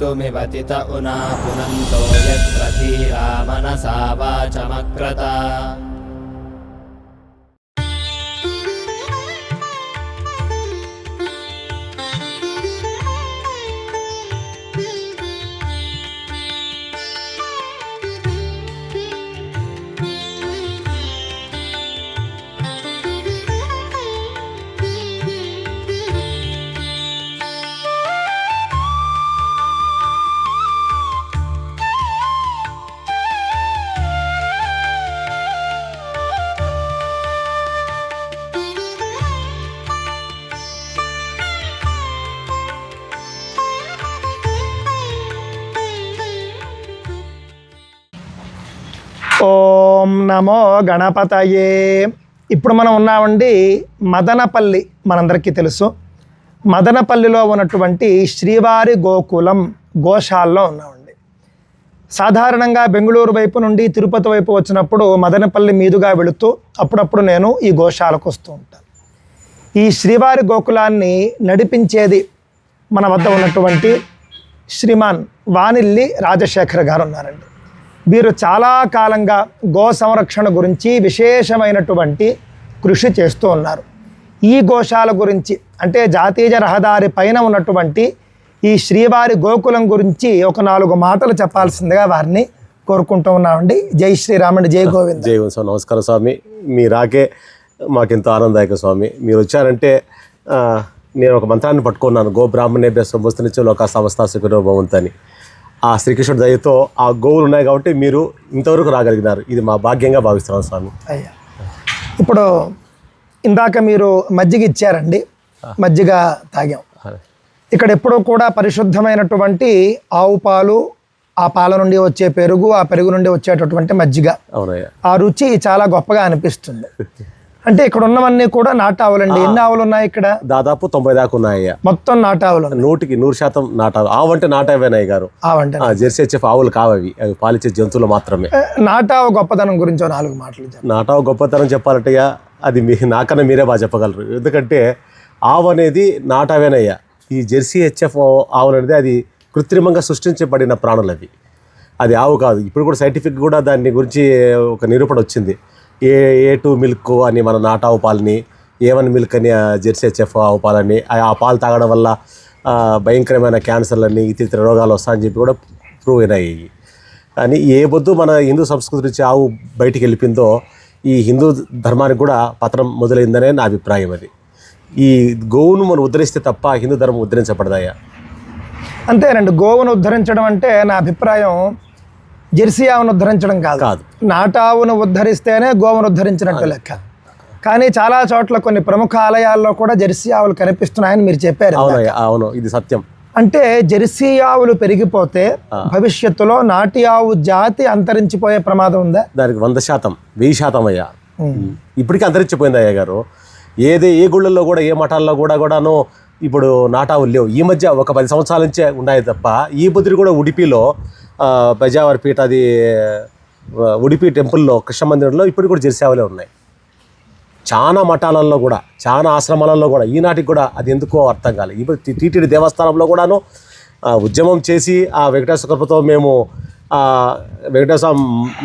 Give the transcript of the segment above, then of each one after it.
कर्तुमिवतित उना पुनन्तो यत्र धीरा मनसा वाचमक्रता ఓం నమో గణపతయే. ఇప్పుడు మనం ఉన్నామండి మదనపల్లి మనందరికీ తెలుసు. మదనపల్లిలో ఉన్నటువంటి శ్రీవారి గోకులం గోశాల్లో ఉన్నామండి. సాధారణంగా బెంగళూరు వైపు నుండి తిరుపతి వైపు వచ్చినప్పుడు మదనపల్లి మీదుగా వెళుతూ అప్పుడప్పుడు నేను ఈ గోశాలకు వస్తూ ఉంటాను ఈ శ్రీవారి గోకులాన్ని నడిపించేది మన వద్ద ఉన్నటువంటి శ్రీమాన్ వానిల్లి రాజశేఖర్ గారు ఉన్నారండి. వీరు చాలా కాలంగా గో సంరక్షణ గురించి విశేషమైనటువంటి కృషి చేస్తూ ఉన్నారు. ఈ గోశాల గురించి అంటే జాతీయ రహదారి పైన ఉన్నటువంటి ఈ శ్రీవారి గోకులం గురించి ఒక నాలుగు మాటలు చెప్పాల్సిందిగా వారిని కోరుకుంటూ ఉన్నామండి. జై శ్రీరాముడి జై గోవింద్. జై స్వామి నమస్కారం స్వామి. మీ రాకే మాకెంతో ఆనందదాయక స్వామి. మీరు వచ్చారంటే నేను ఒక మంత్రాన్ని పట్టుకున్నాను. గో బ్రాహ్మణేభ్య సంవత్సరించి లోక సంస్థ సుఖరో భవంతని ఆ శ్రీకృష్ణుడి దయతో ఆ గోవులు ఉన్నాయి కాబట్టి మీరు ఇంతవరకు రాగలిగినారు. ఇది మా భాగ్యంగా భావిస్తున్నాను స్వామి. అయ్యా. ఇప్పుడు ఇందాక మీరు మజ్జిగ ఇచ్చారండి. మజ్జిగ తాగాం. ఇక్కడ ఎప్పుడూ కూడా పరిశుద్ధమైనటువంటి ఆవు పాలు ఆ పాల నుండి వచ్చే పెరుగు ఆ పెరుగు నుండి వచ్చేటటువంటి మజ్జిగ. ఆ రుచి చాలా గొప్పగా అనిపిస్తుంది. అంటే ఇక్కడ ఉన్నవన్నీ కూడా నాటావులండి. ఎన్ని ఆవులు ఉన్నాయి ఇక్కడ? దాదాపు తొంభై దాకా ఉన్నాయ్యా మొత్తం నాటావులు. ఉన్నాయి. నూటికి నూరు శాతం నాటావు. ఆవు అంటే నాటావేనయ్య గారు. ఆవంటే జెర్సీ హెచ్ఎఫ్ ఆవులు కావవి. అవి పాలిచ్చే జంతువులు మాత్రమే. నాటావు గొప్పతనం గురించి నాలుగు మాటలు నాటావు గొప్పతనం చెప్పాలంటయ్యా అది మీ నాకన్నా మీరే బాగా చెప్పగలరు. ఎందుకంటే ఆవు అనేది నాటావేనయ్యా ఈ జెర్సీ హెచ్ఎఫ్ ఆవులు అనేది అది కృత్రిమంగా సృష్టించబడిన ప్రాణులు అవి. అది ఆవు కాదు. ఇప్పుడు కూడా సైంటిఫిక్ కూడా దాని గురించి ఒక నిరూపణ వచ్చింది. ఏ ఏ టూ మిల్క్ అని మన నాటావు పాలని ఏ వన్ మిల్క్ అని ఆ జెర్సీ ఆవు పాలని ఆ పాలు తాగడం వల్ల భయంకరమైన క్యాన్సర్లని ఇతర రోగాలు వస్తాయని చెప్పి కూడా ప్రూవ్ అయినాయి. కానీ ఏ బొద్దు మన హిందూ సంస్కృతి నుంచి ఆవు బయటికి వెళ్ళిపోయిందో ఈ హిందూ ధర్మానికి కూడా పతనం మొదలైందనే నా అభిప్రాయం అది. ఈ గోవును మనం ఉద్ధరిస్తే తప్ప హిందూ ధర్మం ఉద్ధరించబడదాయా అంతేనండి గోవును ఉద్ధరించడం అంటే నా అభిప్రాయం జెర్సీ ఆవును ఉద్ధరించడం కాదు. కాదు. నాటావును ఉద్ధరిస్తేనే గోవును ఉద్ధరించినట్టు లెక్క. కానీ చాలా చోట్ల కొన్ని ప్రముఖ ఆలయాల్లో కూడా జెర్సీ ఆవులు కనిపిస్తున్నాయని మీరు చెప్పారు అవును ఇది సత్యం. అంటే జెర్సీ ఆవులు పెరిగిపోతే భవిష్యత్తులో నాటి ఆవు జాతి అంతరించిపోయే ప్రమాదం ఉందా? దానికి వంద శాతం వెయ్యి శాతం అయ్యా. ఇప్పటికీ అంతరించిపోయింది అయ్యా గారు. ఏదే ఏ గుళ్ళల్లో కూడా ఏ మఠాల్లో కూడా కూడాను ఇప్పుడు నాటావులు లేవు. ఈ మధ్య ఒక పది సంవత్సరాల నుంచే ఉన్నాయి తప్ప ఈ బుద్ధుడు కూడా ఉడిపిలో ఆ, పీఠ అది ఉడిపి టెంపుల్లో కృష్ణ మందిరంలో ఇప్పుడు కూడా జెర్సీ ఉన్నాయి. చాలా మఠాలలో కూడా చాలా ఆశ్రమాలలో కూడా ఈనాటికి కూడా అది ఎందుకో అర్థం కాలేదు ఇప్పుడు టీటీడీ దేవస్థానంలో కూడాను ఉద్యమం చేసి ఆ వెంకటేశ్వర కృపతో మేము వెంకటేశ్వర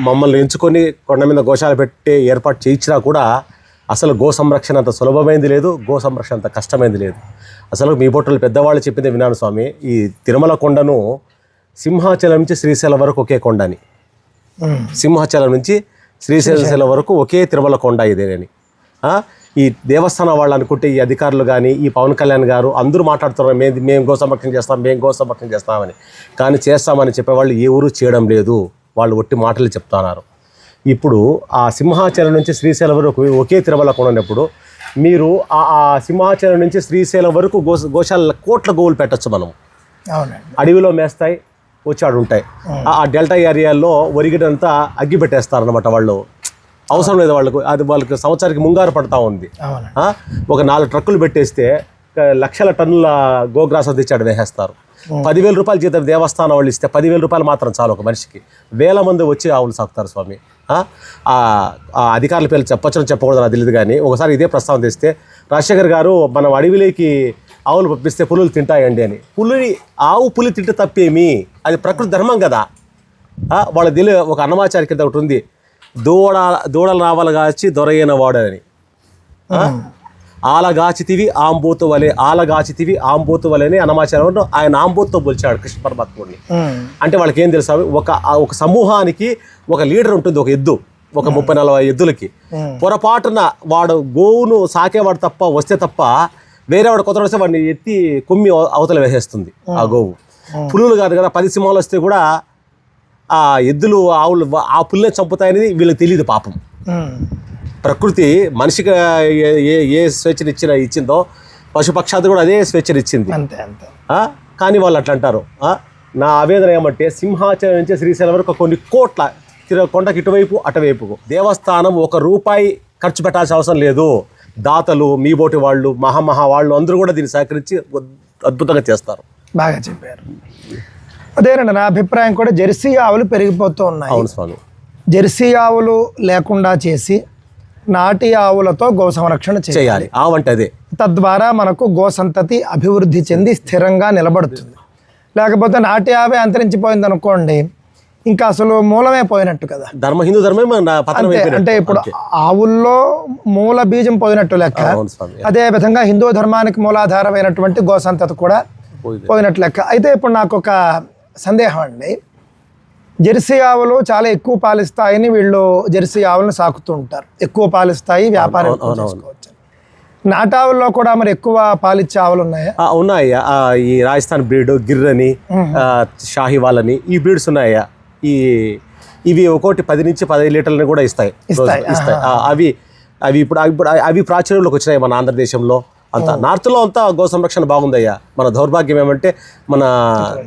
మమ్మల్ని ఎంచుకొని కొండ మీద గోశాల పెట్టి ఏర్పాటు చేయించినా కూడా అసలు గో సంరక్షణ అంత సులభమైంది లేదు గో సంరక్షణ అంత కష్టమైంది లేదు. అసలు మీ బొట్టలు పెద్దవాళ్ళు చెప్పింది విన్నాను స్వామి ఈ తిరుమల కొండను సింహాచలం నుంచి శ్రీశైలం వరకు ఒకే కొండ అని. సింహాచలం నుంచి శ్రీశైలం వరకు ఒకే తిరుమల కొండ ఇదేనని? ఈ దేవస్థానం వాళ్ళు అనుకుంటే ఈ అధికారులు కానీ ఈ పవన్ కళ్యాణ్ గారు అందరూ మాట్లాడుతున్నారు మేము మేము గో సంరక్షణ చేస్తాం మేము గో సంరక్షణ చేస్తామని. కానీ చేస్తామని చెప్పేవాళ్ళు ఏ ఊరు చేయడం లేదు. వాళ్ళు ఒట్టి మాటలు చెప్తున్నారు. ఇప్పుడు ఆ సింహాచలం నుంచి శ్రీశైలం వరకు ఒకే తిరుమల కొండ ఉన్నప్పుడు మీరు ఆ ఆ సింహాచలం నుంచి శ్రీశైలం వరకు గో గోశాల కోట్ల గోవులు పెట్టచ్చు మనం అవునండి. అడవిలో మేస్తాయి వచ్చి ఆడు ఉంటాయి ఆ- డెల్టా ఏరియాలో ఒరిగినంతా అగ్గి పెట్టేస్తారనమాట వాళ్ళు. అవసరం లేదు వాళ్ళకు అది వాళ్ళకి సంవత్సరానికి ముంగారు పడతా ఉంది? ఒక నాలుగు ట్రక్కులు పెట్టేస్తే లక్షల టన్నుల గోగ్రాసం తెచ్చి ఆడ వేసేస్తారు పదివేల రూపాయలు జీతం దేవస్థానం వాళ్ళు ఇస్తే పదివేల రూపాయలు మాత్రం చాలు ఒక మనిషికి. వేల మంది వచ్చి ఆవులు సాకుతారు స్వామి. అధికారుల పేర్లు చెప్పొచ్చని చెప్పకూడదు నాకు తెలియదు కానీ ఒకసారి ఇదే ప్రస్తావన తెస్తే రాజశేఖర్ గారు మనం అడవిలోకి ఆవులు పంపిస్తే పులులు తింటాయండి అని. పులిని ఆవు పులి తింటే తప్పేమి? అది ప్రకృతి ధర్మం కదా. వాళ్ళ తెలియ ఒక అన్నమాచారి కింద ఒకటి ఉంది. దూడ దూడల రావాల కాచి దొరయ్యన వాడని? ఆలగాచితివి ఆంబూతు వలె ఆలగాచితివి ఆంబూతు వలె అని అన్నమాచార్య ఆయన ఆంబూతుతో పోల్చాడు కృష్ణ పరమాత్ముడిని. అంటే వాళ్ళకి ఏం తెలుసా ఒక ఒక సమూహానికి ఒక లీడర్ ఉంటుంది ఒక ఎద్దు ఒక ముప్పై నలభై ఎద్దులకి. పొరపాటున వాడు గోవును సాకేవాడు తప్ప వస్తే తప్ప వేరే వాడు కొత్త వస్తే వాడిని ఎత్తి కొమ్మి అవ- అవతల వేసేస్తుంది ఆ గోవు. పులులు కాదు కదా పది సింహాలు వస్తే కూడా ఆ ఎద్దులు ఆవులు ఆ పుల్లని చంపుతాయనేది వీళ్ళకి తెలియదు పాపం. ప్రకృతి మనిషికి ఏ- ఏ ఏ స్వేచ్ఛను ఇచ్చిన ఇచ్చిందో పశుపక్షాది కూడా అదే స్వేచ్ఛను ఇచ్చింది అంతే అంతే. ఆ? కానీ వాళ్ళు అట్లా అంటారు? నా ఆవేదన ఏమంటే సింహాచలం నుంచి శ్రీశైలం వరకు కొన్ని కోట్ల కొండకి ఇటువైపు అటువైపుకు. దేవస్థానం ఒక రూపాయి ఖర్చు పెట్టాల్సిన అవసరం లేదు. దాతలు మీ బోటి వాళ్ళు మహామహా వాళ్ళు అందరూ కూడా దీన్ని సహకరించి అద్భుతంగా చేస్తారు. బాగా చెప్పారు. అదేనండి నా అభిప్రాయం కూడా జెర్సీ ఆవులు పెరిగిపోతూ ఉన్నాయి. అవును స్వామి. జెర్సీ ఆవులు లేకుండా చేసి నాటి ఆవులతో గో సంరక్షణ చేయాలి. ఆవంటే అదే. తద్వారా మనకు గో సంతతి అభివృద్ధి చెంది స్థిరంగా నిలబడుతుంది. లేకపోతే నాటి ఆవే అంతరించిపోయింది అనుకోండి ఇంకా అసలు మూలమే పోయినట్టు కదా. ధర్మ హిందూ ధర్మం మన పతనం అంతే అయిపోయినట్టు. అంటే ఇప్పుడు. ఆవుల్లో మూల బీజం పోయినట్టు లెక్క. అదే విధంగా హిందూ ధర్మానికి మూలాధారమైనటువంటి గో సంతతి కూడా పోయింది. పోయినట్లు లెక్క. అయితే ఇప్పుడు నాకు ఒక సందేహం అండి. జెర్సీ ఆవులు చాలా ఎక్కువ పాలిస్తాయని వీళ్ళు జెర్సీ ఆవులను సాకుతూ ఉంటారు. ఎక్కువ పాలిస్తాయి వ్యాపారం చేసుకోవచ్చు. నాటావుల్లో కూడా మరి ఎక్కువ పాలిచ్చే ఆవులు ఉన్నాయా? ఉన్నాయ్యా. ఈ రాజస్థాన్ బ్రీడ్ గిర్రని షాహివాలని ఈ బ్రీడ్స్ ఉన్నాయ్యా. ఈ ఇవి ఒక్కోటి పది నుంచి పదిహేను లీటర్లని కూడా ఇస్తాయి. ఇస్తాయి, అవి అవి ఇప్పుడు ఇప్పుడు అవి ప్రాచుర్యంలోకి వచ్చినాయి మన ఆంధ్రదేశంలో. అంతా నార్త్లో అంతా గో సంరక్షణ బాగుందయ్యా. మన దౌర్భాగ్యం ఏమంటే మన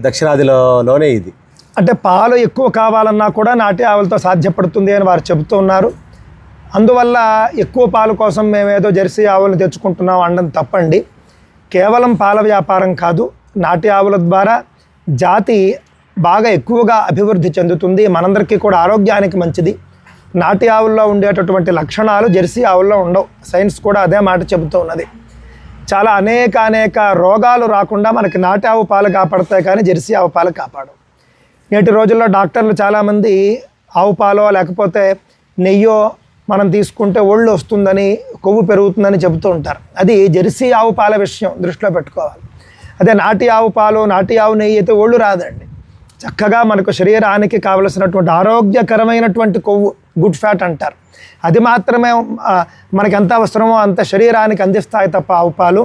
దక్షిణాదిలోనే ఇది. అంటే పాలు ఎక్కువ కావాలన్నా కూడా నాటి ఆవులతో సాధ్యపడుతుంది అని వారు చెబుతూ ఉన్నారు. అందువల్ల ఎక్కువ పాలు కోసం మేమేదో జెర్సీ ఆవులను తెచ్చుకుంటున్నాం అనడం తప్పండి. కేవలం పాల వ్యాపారం కాదు నాటి ఆవుల ద్వారా జాతి బాగా ఎక్కువగా అభివృద్ధి చెందుతుంది. మనందరికీ కూడా ఆరోగ్యానికి మంచిది. నాటి ఆవుల్లో ఉండేటటువంటి లక్షణాలు జెర్సీ ఆవుల్లో ఉండవు. సైన్స్ కూడా అదే మాట చెబుతూ ఉన్నది. చాలా అనేక అనేక రోగాలు రాకుండా మనకి నాటి ఆవు పాలు కాపాడతాయి కానీ జెర్సీ ఆవు పాలు కాపాడు నేటి రోజుల్లో డాక్టర్లు చాలామంది ఆవు పాలో లేకపోతే నెయ్యో మనం తీసుకుంటే ఒళ్ళు వస్తుందని కొవ్వు పెరుగుతుందని చెబుతూ ఉంటారు. అది జెర్సీ ఆవు పాల విషయం దృష్టిలో పెట్టుకోవాలి. అదే నాటి ఆవు పాలు నాటి ఆవు నెయ్యి అయితే ఒళ్ళు రాదండి. చక్కగా మనకు శరీరానికి కావలసినటువంటి ఆరోగ్యకరమైనటువంటి కొవ్వు గుడ్ ఫ్యాట్ అంటారు. అది మాత్రమే మనకి ఎంత అవసరమో అంత శరీరానికి అందిస్తాయి తప్ప ఆవు పాలు.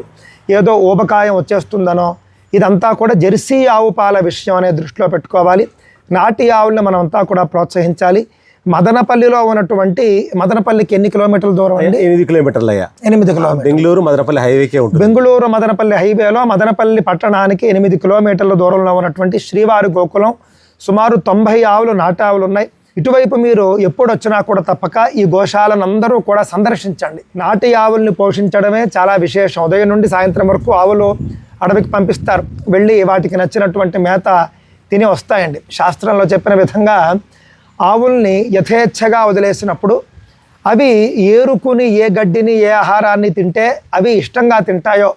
ఏదో ఊబకాయం వచ్చేస్తుందనో ఇదంతా కూడా జెర్సీ ఆవు పాల విషయం అనే దృష్టిలో పెట్టుకోవాలి. నాటి ఆవుల్ని మనం అంతా కూడా ప్రోత్సహించాలి. మదనపల్లిలో ఉన్నటువంటి మదనపల్లికి ఎన్ని కిలోమీటర్ల దూరం అండి? ఎనిమిది కిలోమీటర్లు అయ్యా. ఎనిమిది కిలోమీటర్లు. బెంగళూరు మదనపల్లి హైవేకే ఉంటుంది. బెంగళూరు మదనపల్లి హైవేలో మదనపల్లి పట్టణానికి ఎనిమిది కిలోమీటర్ల దూరంలో ఉన్నటువంటి శ్రీవారి గోకులం సుమారు తొంభై ఆవులు నాటావులు ఉన్నాయి. ఇటువైపు మీరు ఎప్పుడు వచ్చినా కూడా తప్పక ఈ గోశాలను అందరూ కూడా సందర్శించండి. నాటి ఆవుల్ని పోషించడమే చాలా విశేషం. ఉదయం నుండి సాయంత్రం వరకు ఆవులు అడవికి పంపిస్తారు. వెళ్ళి వాటికి నచ్చినటువంటి మేత తిని వస్తాయండి. శాస్త్రంలో చెప్పిన విధంగా ఆవుల్ని యథేచ్ఛగా వదిలేసినప్పుడు అవి ఏరుకుని ఏ గడ్డిని ఏ ఆహారాన్ని తింటే అవి ఇష్టంగా తింటాయో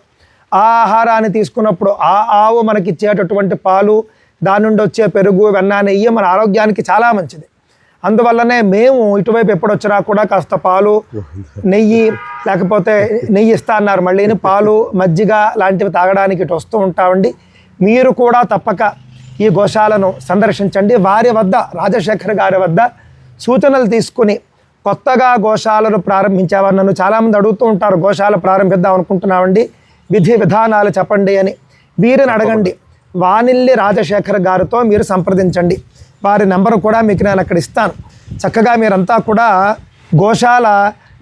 ఆ ఆహారాన్ని తీసుకున్నప్పుడు ఆ ఆవు మనకి ఇచ్చేటటువంటి పాలు దాని నుండి వచ్చే పెరుగు వెన్న నెయ్యి మన ఆరోగ్యానికి చాలా మంచిది. అందువల్లనే మేము ఇటువైపు ఎప్పుడు వచ్చినా కూడా కాస్త పాలు నెయ్యి లేకపోతే నెయ్యి ఇస్తా అన్నారు. మళ్ళీ పాలు మజ్జిగ లాంటివి తాగడానికి ఇటు వస్తూ ఉంటామండి. మీరు కూడా తప్పక ఈ గోశాలను సందర్శించండి. వారి వద్ద రాజశేఖర్ గారి వద్ద సూచనలు తీసుకుని కొత్తగా గోశాలను ప్రారంభించావని నన్ను చాలామంది అడుగుతూ ఉంటారు గోశాల ప్రారంభిద్దాం అనుకుంటున్నామండి విధి విధానాలు చెప్పండి అని. వీరిని అడగండి. వానిల్లి రాజశేఖర్ గారితో మీరు సంప్రదించండి. వారి నెంబర్ కూడా మీకు నేను అక్కడ ఇస్తాను. చక్కగా మీరంతా కూడా గోశాల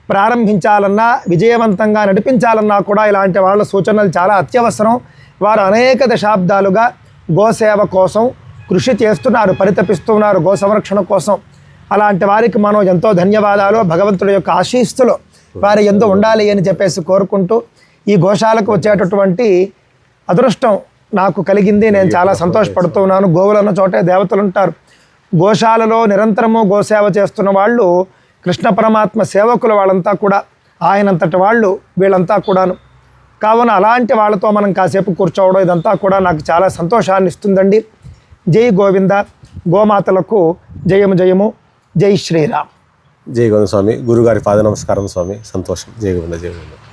ప్రారంభించాలన్నా విజయవంతంగా నడిపించాలన్నా కూడా ఇలాంటి వాళ్ళ సూచనలు చాలా అత్యవసరం. వారు అనేక దశాబ్దాలుగా గోసేవ కోసం కృషి చేస్తున్నారు పరితపిస్తున్నారు గో సంరక్షణ కోసం. అలాంటి వారికి మనం ఎంతో ధన్యవాదాలు భగవంతుడి యొక్క ఆశీస్సులు వారి ఎందు ఉండాలి అని చెప్పేసి కోరుకుంటూ ఈ గోశాలకు వచ్చేటటువంటి అదృష్టం నాకు కలిగింది. నేను చాలా సంతోషపడుతూ ఉన్నాను. గోవులు ఉన్న చోటే దేవతలు ఉంటారు. గోశాలలో నిరంతరము గోసేవ చేస్తున్న వాళ్ళు కృష్ణ పరమాత్మ సేవకులు వాళ్ళంతా కూడా. ఆయనంతటి వాళ్ళు వీళ్ళంతా కూడాను. కావున అలాంటి వాళ్ళతో మనం కాసేపు కూర్చోవడం ఇదంతా కూడా నాకు చాలా సంతోషాన్ని ఇస్తుందండి. జై గోవింద. గోమాతలకు జయము జయము. జై శ్రీరామ్. జై గోవింద స్వామి. గురుగారి పాద నమస్కారం స్వామి. సంతోషం. జై గోవింద జయ గోవింద.